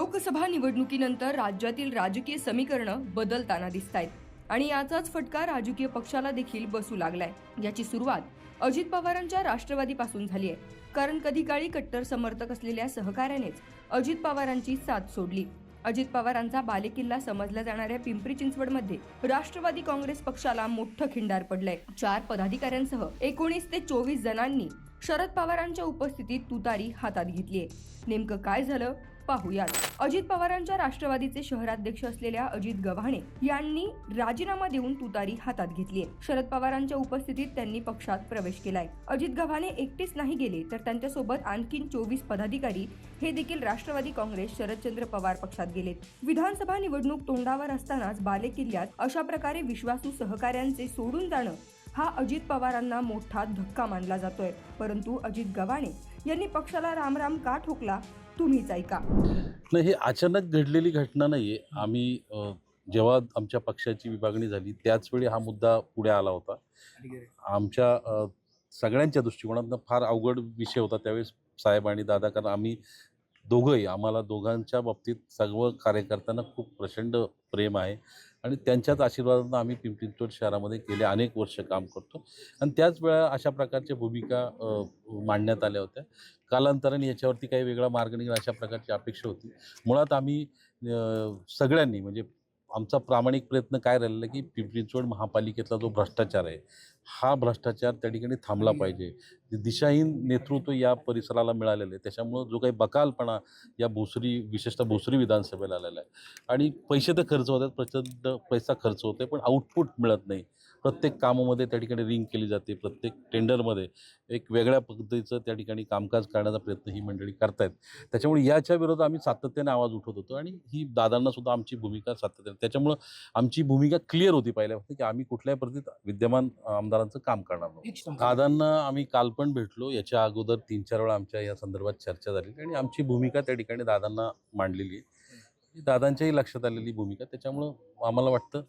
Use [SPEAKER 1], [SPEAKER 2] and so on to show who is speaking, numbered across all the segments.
[SPEAKER 1] लोकसभा निवडणुकीनंतर राज्यातील राजकीय समीकरणं बदलताना दिसत आहेत आणि याचाच फटका राजकीय पक्षाला देखील बसू लागलाय. याची सुरुवात अजित पवारांच्या राष्ट्रवादीपासून झाली आहे. कारण कधी काळी कट्टर समर्थक असलेल्या सहकार्यानेच अजित पवारांची साथ सोडली. अजित पवारांचा बालेकिल्ला समजल्या जाणाऱ्या पिंपरी चिंचवडमध्ये राष्ट्रवादी काँग्रेस पक्षाला मोठं खिंडार पडलंय. चार पदाधिकाऱ्यांसह एकोणीस ते चोवीस जणांनी शरद पवारांच्या उपस्थितीत तुतारी हातात घेतलीय. नेमकं काय झालं? पाहूयात. अजित पवारांच्या राष्ट्रवादीचे शहराध्यक्ष असलेल्या अजित गव्हाणे यांनी राजीनामा देऊन तुतारी हातात घेतली शरद पवारांच्या उपस्थितीत त्यांनी पक्षात प्रवेश केलाय. अजित गव्हाणे एकटेच नाही गेले तर त्यांच्यासोबत आणखीन चोवीस पदाधिकारी हे देखील राष्ट्रवादी काँग्रेस शरदचंद्र पवार पक्षात गेलेत. विधानसभा निवडणूक तोंडावर असतानाच बालेकिल्ल्यात अशा प्रकारे विश्वासू सहकाऱ्यांचे सोडून जाणं हा अजित पवारांना मोठा धक्का मानला जातोय. परंतु अजित गव्हाणे यांनी पक्षाला रामराम का ठोकला? तुम्हीच ऐका.
[SPEAKER 2] नाही हे अचानक घडलेली घटना नाही आहे आम्ही जेव्हा आमच्या पक्षाची विभागणी झाली त्याचवेळी हा मुद्दा पुढे आला होता. आमच्या सगळ्यांच्या दृष्टिकोनातनं फार अवघड विषय होता त्यावेळेस साहेब आणि दादा कारण आम्ही दोघंही आम्हाला दोघांच्या बाबतीत सर्व कार्यकर्त्यांना खूप प्रचंड प्रेम आहे. आणि त्यांच्याच आशीर्वादानं आम्ही पिंपरी चिंचवड शहरामध्ये गेले अनेक वर्ष काम करतो. आणि त्याच वेळा अशा प्रकारच्या भूमिका मांडण्यात आल्या होत्या. कालांतराने याच्यावरती काही वेगळा मार्ग निघेल अशा प्रकारची अपेक्षा होती. मुळात आम्ही सगळ्यांनी म्हणजे आमचा प्रामाणिक प्रयत्न काय राहिलेला की पिंपरी चिंचवड महापालिकेतला जो भ्रष्टाचार आहे हा भ्रष्टाचार त्या ठिकाणी थांबला पाहिजे. दिशाहीन नेतृत्व या परिसराला मिळालेलं आहे त्याच्यामुळं जो काही बकालपणा या भोसरी विशेषतः भोसरी विधानसभेला आलेला आहे. आणि पैसे तर खर्च होतात प्रचंड पैसा खर्च होते पण आउटपुट मिळत नाही. प्रत्येक कामामध्ये त्या ठिकाणी रिंग केली जाते प्रत्येक टेंडरमध्ये एक वेगळ्या पद्धतीचं त्या ठिकाणी कामकाज करण्याचा प्रयत्न ही मंडळी करतायत. त्याच्यामुळे याच्या विरोधात आम्ही सातत्याने आवाज उठवत होतो आणि ही दादांना सुद्धा आमची भूमिका सातत्याने त्याच्यामुळं आमची भूमिका क्लिअर होती पहिल्यापासून की आम्ही कुठल्याही पद्धतीत विद्यमान आमदारांचं काम करणार नाही. दादांना आम्ही काल पण भेटलो. याच्या अगोदर तीन चार वेळा आमच्या या संदर्भात चर्चा झाली आणि आमची भूमिका त्या ठिकाणी दादांना मांडलेली आहे. दादांच्याही लक्षात आलेली भूमिका. त्याच्यामुळं आम्हाला वाटतं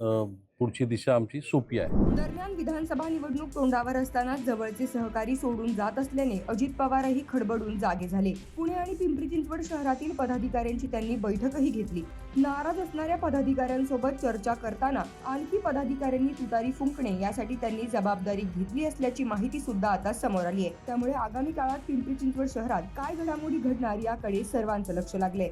[SPEAKER 2] पुढची दिशा आमची सोपी आहे.
[SPEAKER 1] दरम्यान विधानसभा निवडणूक तोंडावर असताना जवळचे सहकारी सोडून जात असल्याने अजित पवारही खडबडून जागे झाले. पुणे आणि पिंपरी चिंचवड शहरातील पदाधिकाऱ्यांची त्यांनी बैठकही घेतली. नाराज असणाऱ्या पदाधिकाऱ्यांसोबत चर्चा करताना आणखी पदाधिकाऱ्यांनी तुतारी फुंकणे यासाठी त्यांनी जबाबदारी घेतली असल्याची माहिती सुद्धा आता समोर आली आहे. त्यामुळे आगामी काळात पिंपरी चिंचवड शहरात काय घडामोडी घडणार याकडे सर्वांचं लक्ष लागलंय.